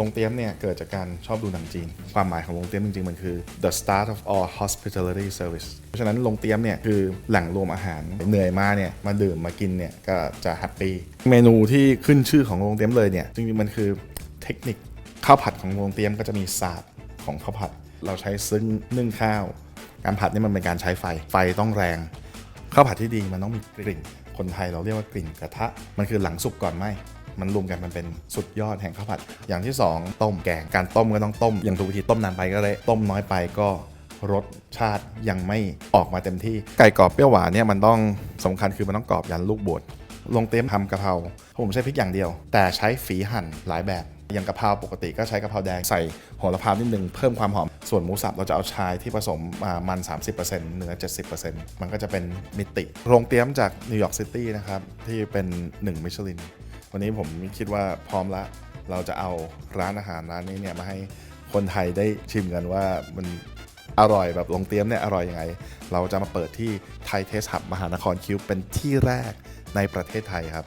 ลงเตี้ยมเนี่ยเกิดจากการชอบดูหนังจีน ความหมายของลงเตี้ยมจริงๆ มันคือ the start of all hospitality service เพราะฉะนั้นลงเตี้ยมเนี่ยคือแหล่งรวมอาหารเหนื่อยมาเนี่ยมาดื่มมากินเนี่ยก็จะแฮปปี้เมนูที่ขึ้นชื่อของลงเตี้ยมเลยเนี่ยจริงๆมันคือเทคนิคข้าวผัดของลงเตี้ยมก็จะมีศาสตร์ของข้าวผัด เราใช้ซึ่งนึ่งข้าว การผัดนี่มันเป็นการใช้ไฟไฟต้องแรงข้าวผัดที่ดีมันต้องมีกลิ่นคนไทยเราเรียกว่ากลิ่นกระทะ มันคือหลังสุกก่อนไหม มันรวมกันมันเป็นสุดยอดแห่งข้าวผัด อย่างที่ 2 ต้มแกงการต้มก็ต้องต้ม อย่างถูกวิธีต้มนานไปก็เลยต้มน้อยไปก็รสชาติยังไม่ออกมาเต็มที่ ไก่กรอบเปรี้ยวหวานเนี่ยมันต้องสำคัญคือมันต้องกรอบยันลูกบวชลงเต็มทำกะเพราผมใช้พริกอย่างเดียว แต่ใช้ฝีหั่นหลายแบบอย่างกะเพราปกติก็ใช้กะเพราแดงใส่โหระพานิดนึงเพิ่มความหอม ส่วนหมูสับเราจะเอาชายที่ผสมมามัน 30%เนื้อ 70%มันก็จะเป็นมิติ โรงเตรียมจากนิวยอร์กซิตี้นะครับ ที่เป็น 1 มิชลิน วันนี้ผมคิดว่าพร้อมละ เราจะเอาร้านอาหารร้านนี้เนี่ยมาให้คนไทยได้ชิมกันว่ามันอร่อยแบบลงเตี้ยมเนี่ยอร่อยยังไง เราจะมาเปิดที่ไทยเทสหับมหานครคิวเป็นที่แรกในประเทศไทยครับ